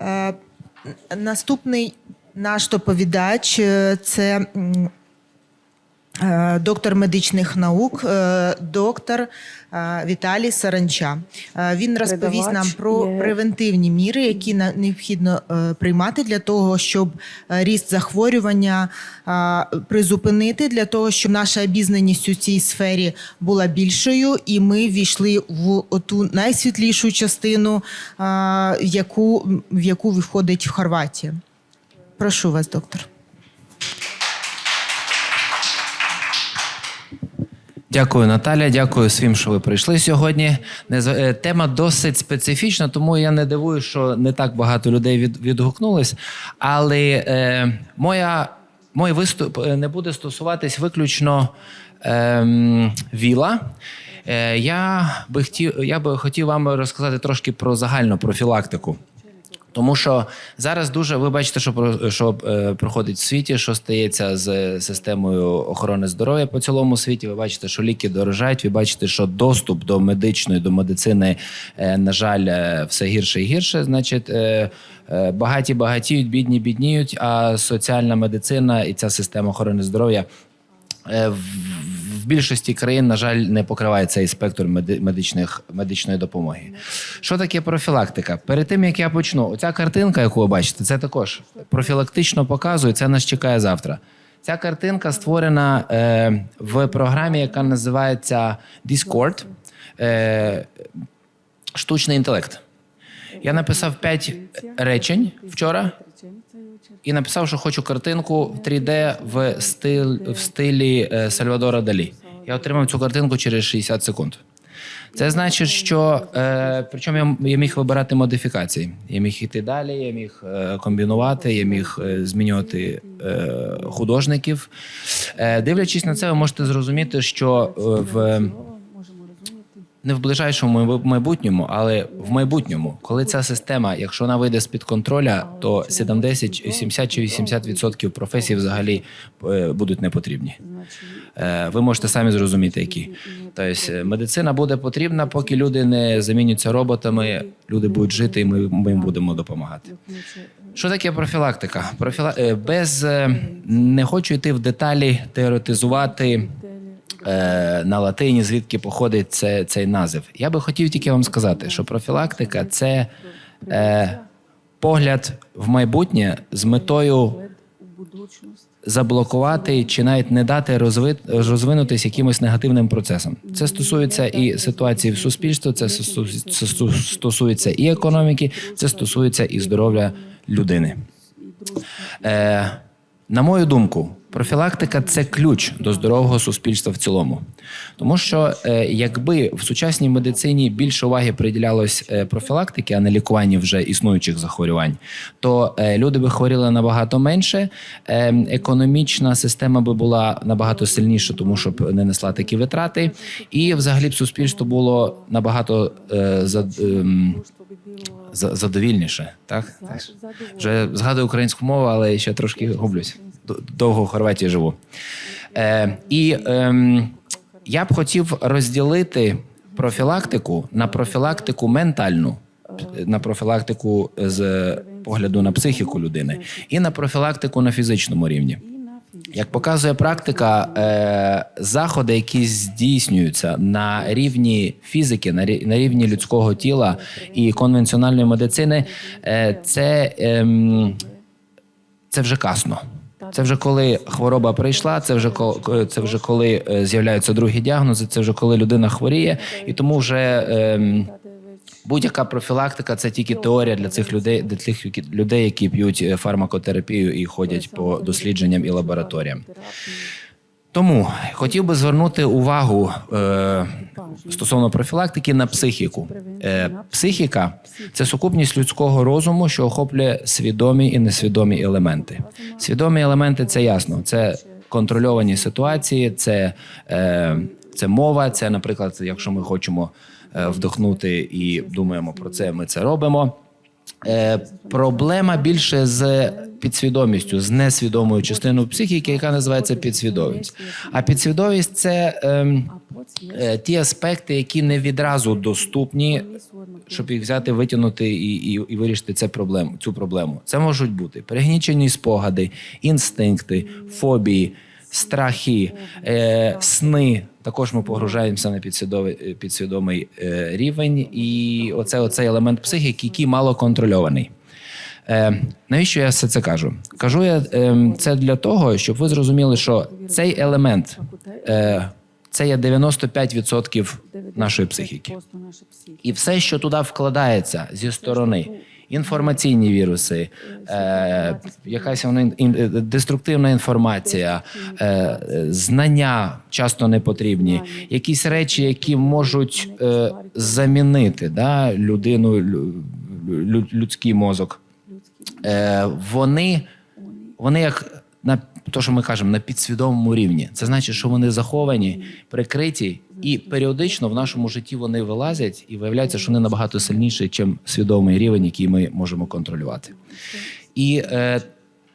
Е, Наступний наш доповідач е, це доктор медичних наук, е, доктор е, Віталій Саранча. Е, Він розповість нам про превентивні міри, які необхідно е, приймати для того, щоб е, ріст захворювання е, призупинити, для того, щоб наша обізнаність у цій сфері була більшою, і ми війшли в ту найсвітлішу частину, е, в яку, в яку входить Хорватія. Прошу вас, доктор. Дякую, Наталя. Дякую всім, що ви прийшли сьогодні. Е, Тема досить специфічна, тому я не дивую, що не так багато людей відгукнулись. Але е, моя, мой виступ е, не буде стосуватись виключно е, віла. Е, я, би хотів, я би хотів вам розказати трошки про загальну профілактику. Тому що зараз дуже ви бачите, що про що е, проходить в світі, що стається з системою охорони здоров'я по цілому світі. Ви бачите, що ліки дорожають. Ви бачите, що доступ до медичної до медицини, е, на жаль, е, все гірше і гірше. Значить, багаті багатіють, бідні бідніють. А соціальна медицина і ця система охорони здоров'я В в більшості країн, на жаль, не покриває цей спектр медичних, медичної допомоги. Що таке профілактика? Перед тим як я почну, оця картинка, яку ви бачите, це також профілактично показує. Це нас чекає завтра. Ця картинка створена е, в програмі, яка називається Discord. Е, штучний інтелект. Я написав 5 речень вчора і написав, що хочу картинку в 3D в, стиль, в стилі е, Сальвадора Далі. Я отримав цю картинку через 60 секунд. Це значить, що е, причому я, я міг вибирати модифікації. Я міг йти далі, я міг е, комбінувати, я міг е, змінювати е, художників. Е, дивлячись на це, ви можете зрозуміти, що е, в не в ближайшому майбу- майбутньому, але в майбутньому, коли ця система, якщо вона вийде з під контроля, то 70, 70 чи 80% професій взагалі е, будуть не потрібні. Е, Ви можете самі зрозуміти, які. Тобто е, медицина буде потрібна, поки люди не замінюються роботами, люди будуть жити, і ми, ми їм будемо допомагати. Що таке профілактика? Профіла... Без не хочу йти в деталі теоретизувати на латині, звідки походить це, цей назив. Я би хотів тільки вам сказати, що профілактика це е, погляд в майбутнє з метою заблокувати чи навіть не дати розви... розвинутись якимось негативним процесам. Це стосується і ситуації в суспільстві, це стосується і економіки, це стосується і здоров'я людини. Е, на мою думку, профілактика це ключ до здорового суспільства в цілому. Тому що е, якби в сучасній медицині більше уваги приділялось е, профілактики, а не лікуванню вже існуючих захворювань, то е, люди би хворіли набагато менше. Економічна система би була набагато сильніша, тому що б не несла такі витрати, і взагалі б суспільство було набагато е, за, ем, за- задовільніше. Так? Вже згадую українську мову, але ще трошки гублюсь. Довго в Хорватії живу. Е, і ем, я б хотів розділити профілактику на профілактику ментальну, на профілактику з погляду на психіку людини, і на профілактику на фізичному рівні. Як показує практика, е, заходи, які здійснюються на рівні фізики, на рі- на рівні людського тіла і конвенціональної медицини, е, це, ем, це вже касно. Це вже коли хвороба прийшла, це вже ко- це вже коли е, з'являються другі діагнози, це вже коли людина хворіє, і тому вже ем, будь-яка профілактика це тільки теорія для цих людей, для тих людей, які п'ють е, фармакотерапію і ходять по дослідженням і лабораторіям. Тому хотів би звернути увагу е, стосовно профілактики на психіку. Е, психіка це сукупність людського розуму, що охоплює свідомі і несвідомі елементи. Свідомі елементи це ясно. Це контрольовані ситуації, це, е, це мова. Це, наприклад, якщо ми хочемо е, вдохнути і думаємо про це, ми це робимо. Е, проблема більше з підсвідомістю, з несвідомою частиною психіки, яка називається підсвідомість. А підсвідомість це ем, е, ті аспекти, які не відразу доступні щоб їх взяти, витягнути і, і, і вирішити це проблему, цю проблему. Це можуть бути перегнічені спогади, інстинкти, фобії, страхи, е, сни. Також ми погружаємося на підсвідомий, е, підсвідомий е, рівень, і оце оцей елемент психіки, який мало контрольований. Е, навіщо я все це кажу? Кажу я е, це для того, щоб ви зрозуміли, що цей елемент е, це є 95% нашої психіки. І все, що туди вкладається зі сторони, інформаційні віруси, е, якась вона деструктивна інформація, е, знання часто не потрібні, якісь речі, які можуть е, замінити да, людину, лю- лю- людський мозок. Е, вони, вони як на то, що ми кажемо, на підсвідомому рівні. Це значить, що вони заховані, прикриті, і періодично в нашому житті вони вилазять і виявляється, що вони набагато сильніші, ніж свідомий рівень, який ми можемо контролювати. І е,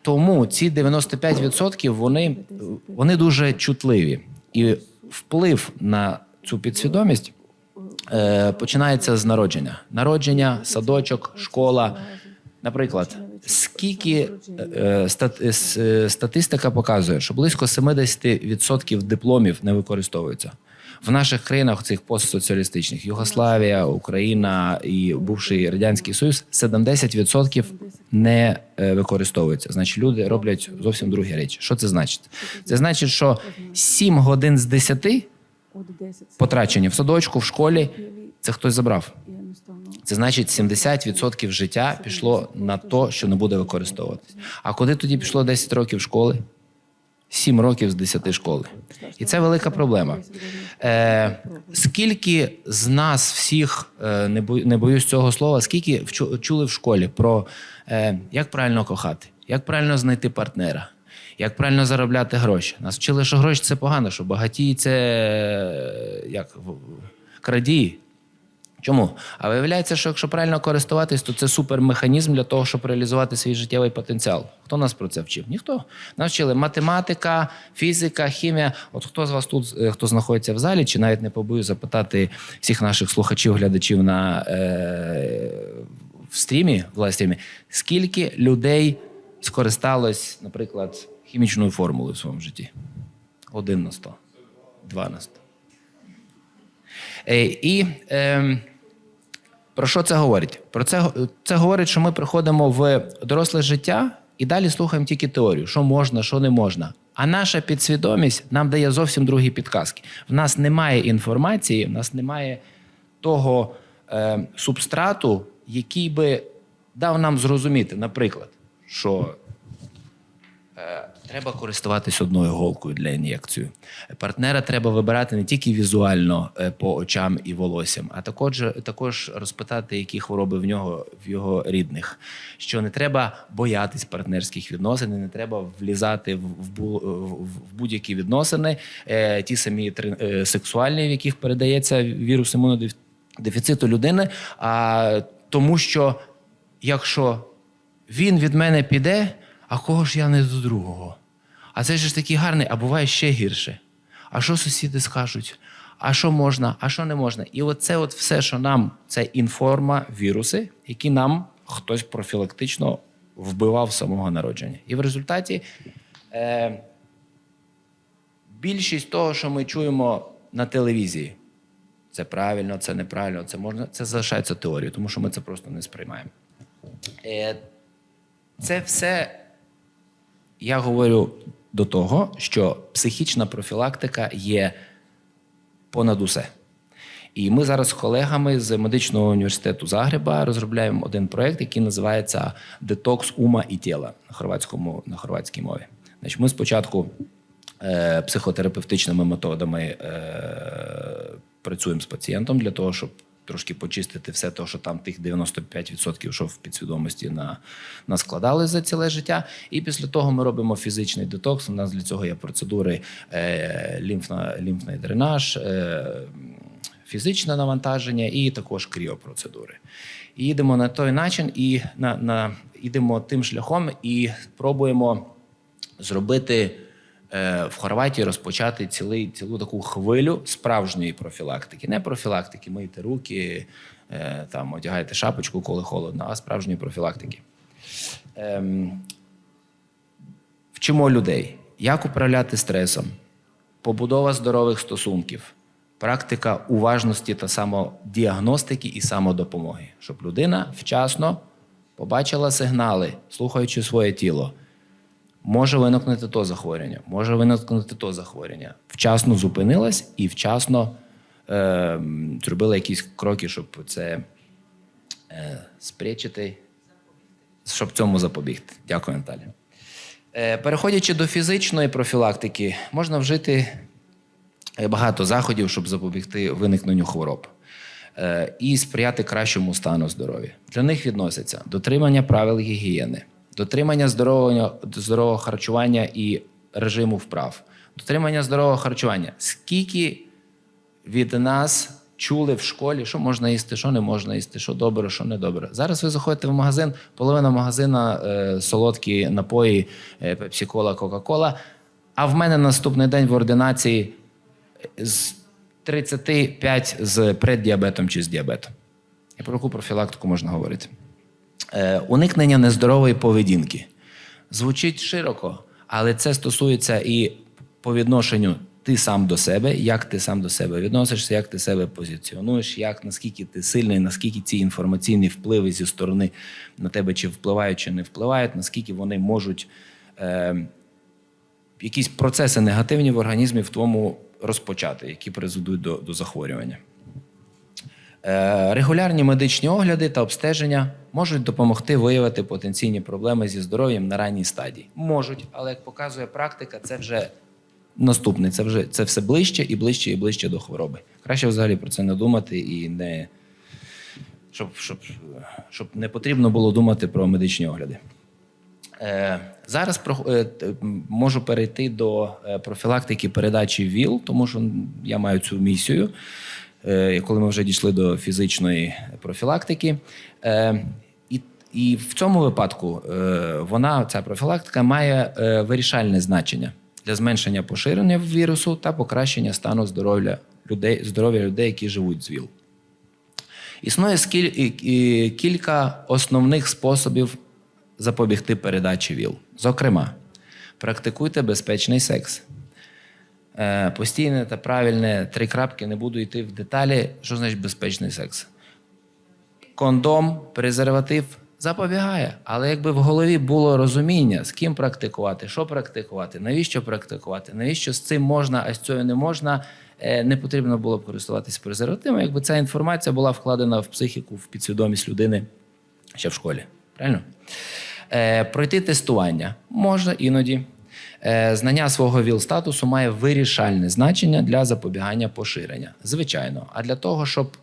тому ці 95% вони, вони дуже чутливі. І вплив на цю підсвідомість е, починається з народження. Народження, садочок, школа. Наприклад, скільки е, е, е, статистика показує, що близько 70% дипломів не використовуються. В наших країнах цих постсоціалістичних Югославія, Україна і бувший радянський союз 70% не використовуються. Значить, люди роблять зовсім другі речі. Що це значить? Це значить, що 7 годин з 10 потрачені в садочку, в школі, це хтось забрав. Це значить 70% життя пішло на те, що не буде використовуватись. А куди тоді пішло 10 років школи? 7 років з 10 школи. І це велика проблема. Е, скільки з нас всіх, е, не, бою, боюсь цього слова, скільки чули в школі про е, як правильно кохати, як правильно знайти партнера, як правильно заробляти гроші. Нас вчили, що гроші це погано, що багатії це е, як крадії. Чому? А виявляється, що якщо правильно користуватись, то це супермеханізм для того, щоб реалізувати свій життєвий потенціал. Хто нас про це вчив? Ніхто. Нас вчили математика, фізика, хімія. От хто з вас тут, е, хто знаходиться в залі, чи навіть не побоюсь запитати всіх наших слухачів, глядачів на е, в стрімі, в лайстрімі, скільки людей скористалось, наприклад, хімічною формулою в своєму житті? Один на сто, два на сто. Е, і е, про що це говорить? Про це, це говорить, що ми приходимо в доросле життя і далі слухаємо тільки теорію, що можна, що не можна. А наша підсвідомість нам дає зовсім другі підказки. В нас немає інформації, в нас немає того е, субстрату, який би дав нам зрозуміти, наприклад, що Е, Треба користуватись одною голкою для ін'єкції. Партнера треба вибирати не тільки візуально е, по очам і волоссям, а також, також розпитати, які хвороби в нього в його рідних. Що не треба боятись партнерських відносин, не треба влізати в, в, бу- в- будь-які відносини, е, ті самі е, сексуальні, в яких передається вірус імунодефіциту людини. А тому, що якщо він від мене піде, а кого ж я не до другого? А це ж такий гарний, а буває ще гірше. А що сусіди скажуть? А що можна, а що не можна? І оце от все, що нам, це інформа, віруси, які нам хтось профілактично вбивав з самого народження. І в результаті е, більшість того, що ми чуємо на телевізії, це правильно, це неправильно, це можна, це залишається теорією, тому що ми це просто не сприймаємо. Е, це все я говорю до того, що психічна профілактика є понад усе. І ми зараз з колегами з медичного університету Загреба розробляємо один проект, який називається Детокс ума і тіла на хорватському на хорватській мові. Значить, ми спочатку е, психотерапевтичними методами е, працюємо з пацієнтом для того, щоб трошки почистити все те, що там тих 95%, що в підсвідомості на, наскладали за ціле життя. І після того ми робимо фізичний детокс. У нас для цього є процедури е, лімфна, лімфний дренаж. Е, фізичне навантаження і також кріопроцедури. І їдемо на той начин і на, на, йдемо тим шляхом і пробуємо зробити в Хорватії розпочати цілий, цілу таку хвилю справжньої профілактики. Не профілактики, мийте руки, е, там, одягайте шапочку, коли холодно, а справжньої профілактики. Ем, вчимо людей, як управляти стресом, побудова здорових стосунків, практика уважності та самодіагностики і самодопомоги, щоб людина вчасно побачила сигнали, слухаючи своє тіло. Може виникнути то захворювання, може виникнути то захворювання. Вчасно зупинилась і вчасно е, зробила якісь кроки, щоб це е, спречити, щоб цьому запобігти. Дякую, Наталя. Е, Переходячи до фізичної профілактики, можна вжити е, багато заходів, щоб запобігти виникненню хвороб е, і сприяти кращому стану здоров'я. Для них відносяться дотримання правил гігієни, дотримання здорового, здорового харчування і режиму вправ, дотримання здорового харчування. Скільки від нас чули в школі, що можна їсти, що не можна їсти, що добре, що не добре. Зараз ви заходите в магазин, половина магазина е, солодкі напої, е, пепсі-кола, кока-кола. А в мене наступний день в ординації з 35 з преддіабетом чи з діабетом. І про яку профілактику можна говорити? Е, уникнення нездорової поведінки. Звучить широко, але це стосується і по відношенню ти сам до себе, як ти сам до себе відносишся, як ти себе позиціонуєш, як наскільки ти сильний, наскільки ці інформаційні впливи зі сторони на тебе чи впливають, чи не впливають, наскільки вони можуть е, якісь процеси негативні в організмі в тому розпочати, які призведуть до, до захворювання. Е, Регулярні медичні огляди та обстеження можуть допомогти виявити потенційні проблеми зі здоров'ям на ранній стадії. Можуть, але як показує практика, це вже наступне. Це вже це все ближче і ближче і ближче до хвороби. Краще взагалі про це не думати і не щоб, щоб, щоб не потрібно було думати про медичні огляди. Е, Зараз про- е, можу перейти до е, профілактики передачі ВІЛ, тому що я маю цю місію, коли ми вже дійшли до фізичної профілактики. Е, І, в цьому випадку е, вона, ця профілактика, має е, вирішальне значення для зменшення поширення вірусу та покращення стану здоров'я людей, здоров'я людей, які живуть з ВІЛ. Існує кілька основних способів запобігти передачі ВІЛ. Зокрема, практикуйте безпечний секс. Е, Постійне та правильне три крапки, не буду йти в деталі. Що значить безпечний секс? Кондом, презерватив запобігає. Але якби в голові було розуміння, з ким практикувати, що практикувати, навіщо практикувати, навіщо з цим можна, а з цього не можна, е, не потрібно було б користуватися презервативом, якби ця інформація була вкладена в психіку, в підсвідомість людини ще в школі. Правильно? Е, пройти тестування можна іноді. Е, знання свого ВІЛ-статусу має вирішальне значення для запобігання поширення. Звичайно. А для того, щоб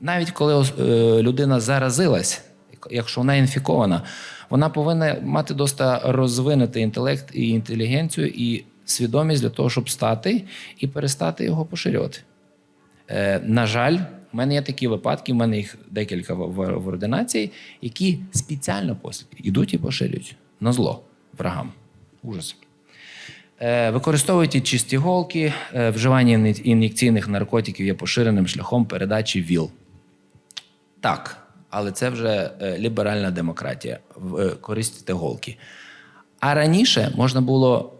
навіть коли е, людина заразилась, якщо вона інфікована, вона повинна мати доста розвинутий інтелект і інтелігенцію і свідомість для того, щоб стати і перестати його поширювати. Е, на жаль, в мене є такі випадки, в мене їх декілька в, ординації, які спеціально йдуть і поширюють на зло врагам. Ужас. Е, Використовуйте чисті голки, е, вживання ін'єкційних наркотиків є поширеним шляхом передачі ВІЛ. Так, але це вже е, ліберальна демократія. Користуйте голки. А раніше можна було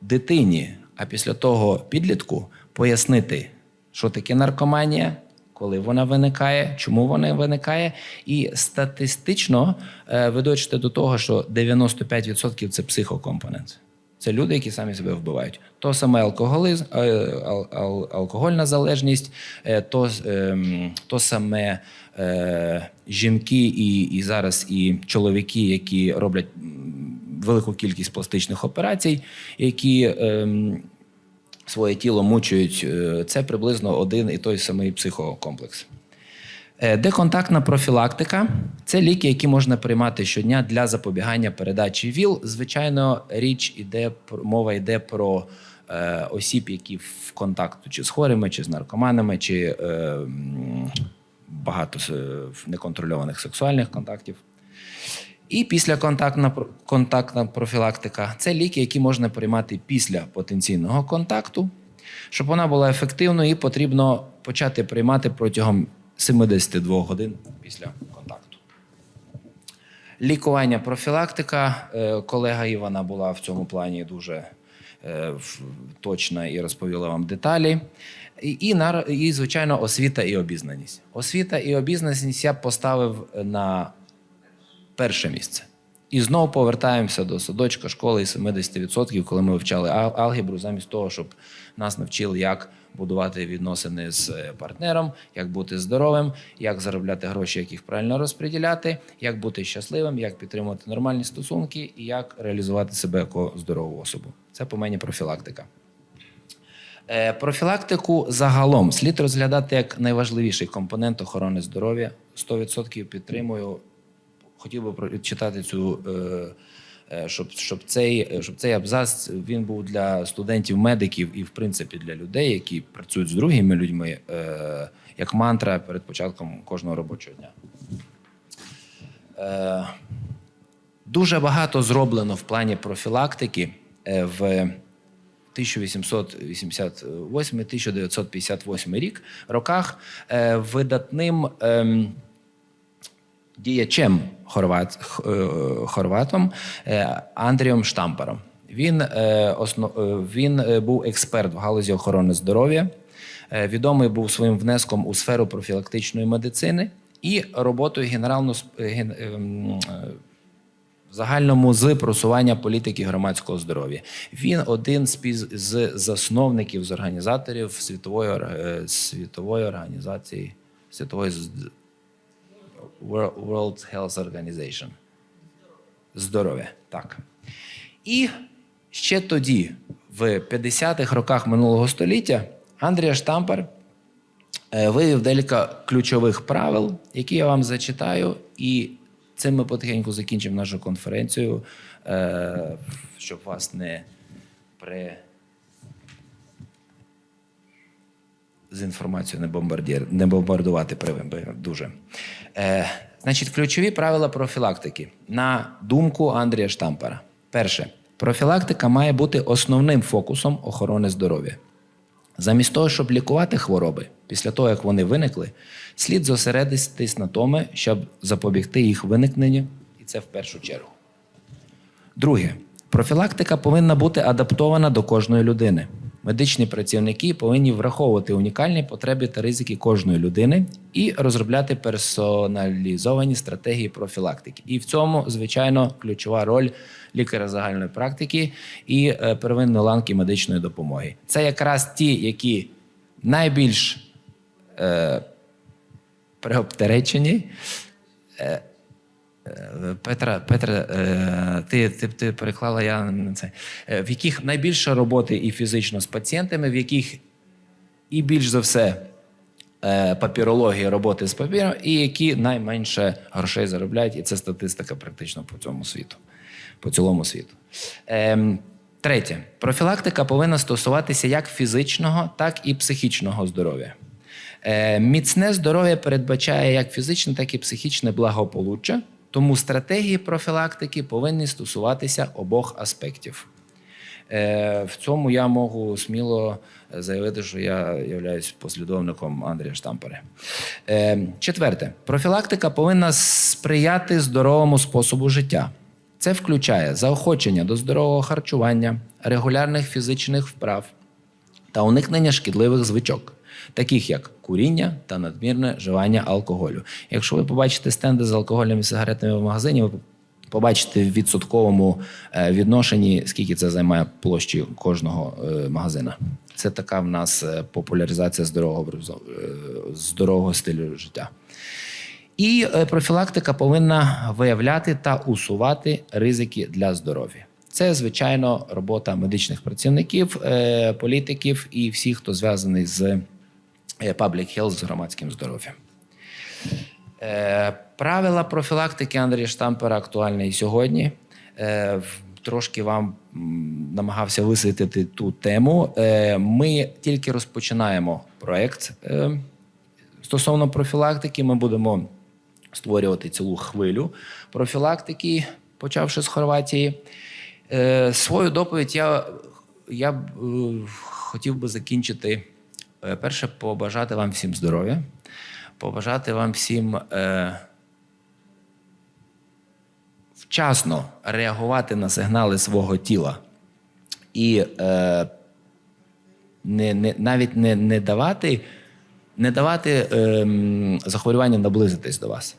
дитині, а після того підлітку пояснити, що таке наркоманія, коли вона виникає, чому вона виникає, і статистично е, ведучите до того, що 95% це психокомпонент. Це люди, які самі себе вбивають. То саме алкоголізм, е, ал- ал- алкогольна залежність, е, то, ем, то саме е, жінки і, і зараз і чоловіки, які роблять велику кількість пластичних операцій, які ем, своє тіло мучують. е, Це приблизно один і той самий психокомплекс. Е, Деконтактна профілактика це ліки, які можна приймати щодня для запобігання передачі ВІЛ. Звичайно, річ іде мова йде про е, осіб, які в контакту чи з хворими, чи з наркоманами, чи е, багато е, неконтрольованих сексуальних контактів. І післяконтактна контактна профілактика це ліки, які можна приймати після потенційного контакту. Щоб вона була ефективною, її потрібно почати приймати протягом 72 годин після контакту. Лікування профілактика. Е, Колега Івана була в цьому плані дуже е, точна і розповіла вам деталі. І, і, і, звичайно, освіта і обізнаність. Освіта і обізнаність я поставив на перше місце. І знову повертаємося до садочка, школи і 70%, коли ми вивчали алгебру, замість того, щоб нас навчили, як будувати відносини з е, партнером, як бути здоровим, як заробляти гроші, як їх правильно розподіляти, як бути щасливим, як підтримувати нормальні стосунки і як реалізувати себе як здорову особу. Це по мені профілактика. Е, Профілактику загалом слід розглядати як найважливіший компонент охорони здоров'я. 100% підтримую. Хотів би прочитати цю, е, е, щоб, щоб, цей, щоб цей абзац він був для студентів-медиків і, в принципі, для людей, які працюють з другими людьми, е, як мантра перед початком кожного робочого дня. Дуже багато зроблено в плані профілактики в 1888-1958 рік роках видатним ем, діячем хорват, е, хорватом е, Андрієм Штампером. Він, е, він був експерт в галузі охорони здоров'я, відомий був своїм внеском у сферу профілактичної медицини і роботою генерально ген- загальному з просування політики громадського здоров'я. Він один з, з засновників, з організаторів світової, світової організації, світової World Health Organization. Здоров'я, так. І ще тоді, в 50-х роках минулого століття, Андрія Штампер е, вивів декілька ключових правил, які я вам зачитаю, і цим ми потихеньку закінчимо нашу конференцію, е, щоб вас не при... з інформацією не, бомбардір, не бомбардувати дуже. Е, значить, ключові правила профілактики. На думку Андрія Штампера. Перше, профілактика має бути основним фокусом охорони здоров'я. Замість того, щоб лікувати хвороби після того, як вони виникли, слід зосередитись на тому, щоб запобігти їх виникненню, і це в першу чергу. Друге, профілактика повинна бути адаптована до кожної людини. Медичні працівники повинні враховувати унікальні потреби та ризики кожної людини і розробляти персоналізовані стратегії профілактики. І в цьому, звичайно, ключова роль лікаря загальної практики і е, первинної ланки медичної допомоги. Це якраз ті, які найбільш е, преобтеречені, Петра, Петра, е, ти, ти, ти переклала я на це. Е, В яких найбільше роботи і фізично з пацієнтами, в яких і більш за все е, папірології роботи з папіром, і які найменше грошей заробляють, і це статистика практично по цьому світу, по цілому світу. Ем, Третє, профілактика повинна стосуватися як фізичного, так і психічного здоров'я. Міцне здоров'я передбачає як фізичне, так і психічне благополуччя, тому стратегії профілактики повинні стосуватися обох аспектів. Е, В цьому я можу сміло заявити, що я являюсь послідовником Андрія Штампера. Четверте, профілактика повинна сприяти здоровому способу життя. Це включає заохочення до здорового харчування, регулярних фізичних вправ та уникнення шкідливих звичок, таких як куріння та надмірне вживання алкоголю. Якщо ви побачите стенди з алкогольними сигаретами в магазині, ви побачите в відсотковому е, відношенні, скільки це займає площі кожного е, магазина. Це така в нас е, популяризація здорового, здорового стилю життя. І профілактика повинна виявляти та усувати ризики для здоров'я. Це, звичайно, робота медичних працівників, політиків і всіх, хто зв'язаний з public health, з громадським здоров'ям. Е, Правила профілактики Андрія Штампера актуальні і сьогодні. Е, Трошки вам намагався висвітлити ту тему. Е, Ми тільки розпочинаємо проект е, стосовно профілактики. Ми будемо створювати цілу хвилю профілактики, почавши з Хорватії. Е, свою доповідь я, я е, хотів би закінчити. Е, Перше, побажати вам всім здоров'я, побажати вам всім е, вчасно реагувати на сигнали свого тіла і е, не, не, навіть не, не давати, не давати ем, захворюванням наблизитись до вас.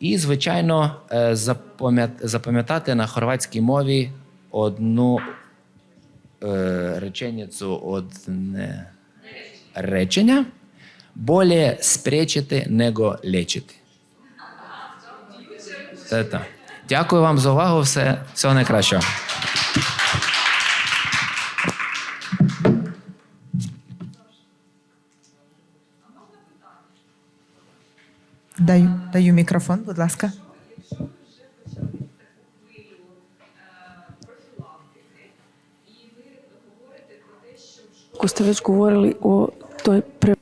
І, звичайно, е, запам'ят- запам'ятати на хорватській мові одну е, реченицю, одне речення. Более спречити, него лечити. Це-то. Дякую вам за увагу. Все, всього найкращого. Даю, даю мікрофон, будь ласка. Костевич говорили о той при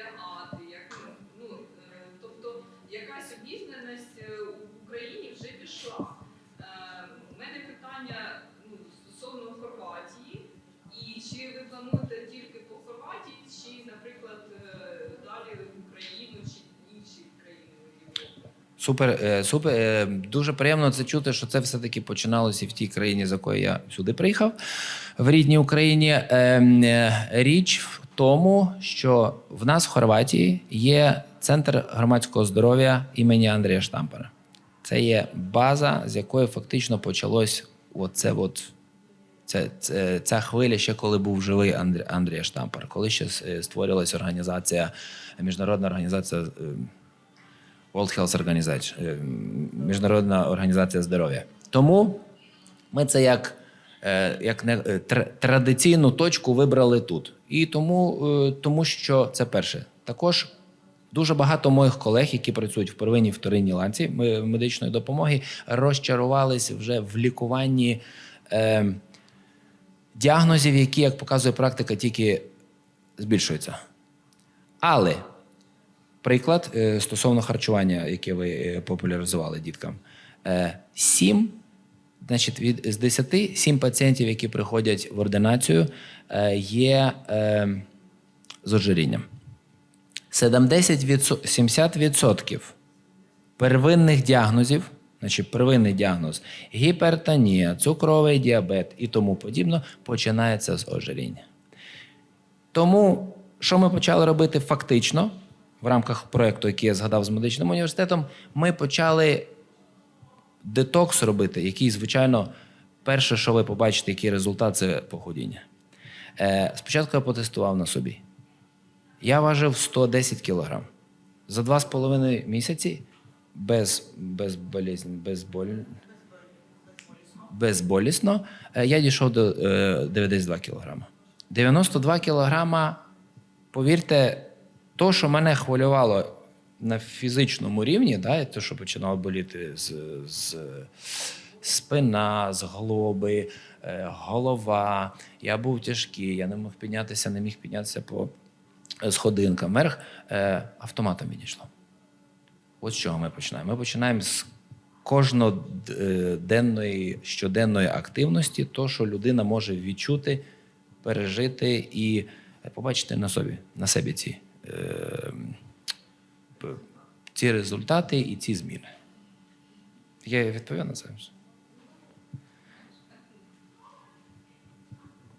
правильно Супер, е, супер. е, Дуже приємно це чути, що це все-таки починалося в тій країні, з якої я сюди приїхав, в рідній Україні. Ем, е, Річ в тому, що в нас в Хорватії є центр громадського здоров'я імені Андрія Штампера. Це є база, з якої фактично почалось оце от. Це, це, ця хвиля ще коли був живий Андрій, Андрій Штампер, коли ще створювалася організація, міжнародна організація е, World Health Organization, е, Міжнародна організація здоров'я. Тому ми це як, е, як не, е, тр- традиційну точку вибрали тут. І тому, тому що це перше. Також дуже багато моїх колег, які працюють в первинній вторинній ланці медичної допомоги, розчарувались вже в лікуванні е, діагнозів, які, як показує практика, тільки збільшуються. Але Приклад е, стосовно харчування, яке ви е, популяризували діткам. Е, Сім, значить, від з 10 сім пацієнтів, які приходять в ординацію, є з ожирінням. 70%, первинних діагнозів, значить, первинний діагноз гіпертонія, цукровий діабет і тому подібно, починається з ожиріння. Тому, що ми почали робити фактично в рамках проєкту, який я згадав з медичним університетом, ми почали детокс робити, який, звичайно, перше, що ви побачите, який результат, це похудіння. Е, спочатку я потестував на собі. Я важив 110 кілограм. За два з половиною місяці без, без, болезнь, без боль, безболісно, е, я дійшов до е, 92 кілограма. 92 кілограма, повірте, то, що мене хвилювало на фізичному рівні, да, те, що починало боліти з, з спина, з глоби, е, голова. Я був тяжкий, я не мог піднятися, не міг піднятися по е, сходинкам. Вверх е, автоматом відійшло. От з чого ми починаємо? Ми починаємо з кожноденної щоденної активності, то, що людина може відчути, пережити і побачити на собі, на себе ці, е, ці результати і ці зміни. Я відповів на це.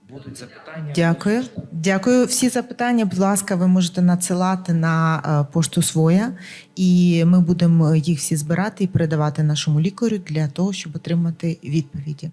Будуть запитання? Дякую. Дякую. Всі запитання, будь ласка, ви можете надсилати на е, пошту своя, і ми будемо їх всі збирати і передавати нашому лікарю для того, щоб отримати відповіді.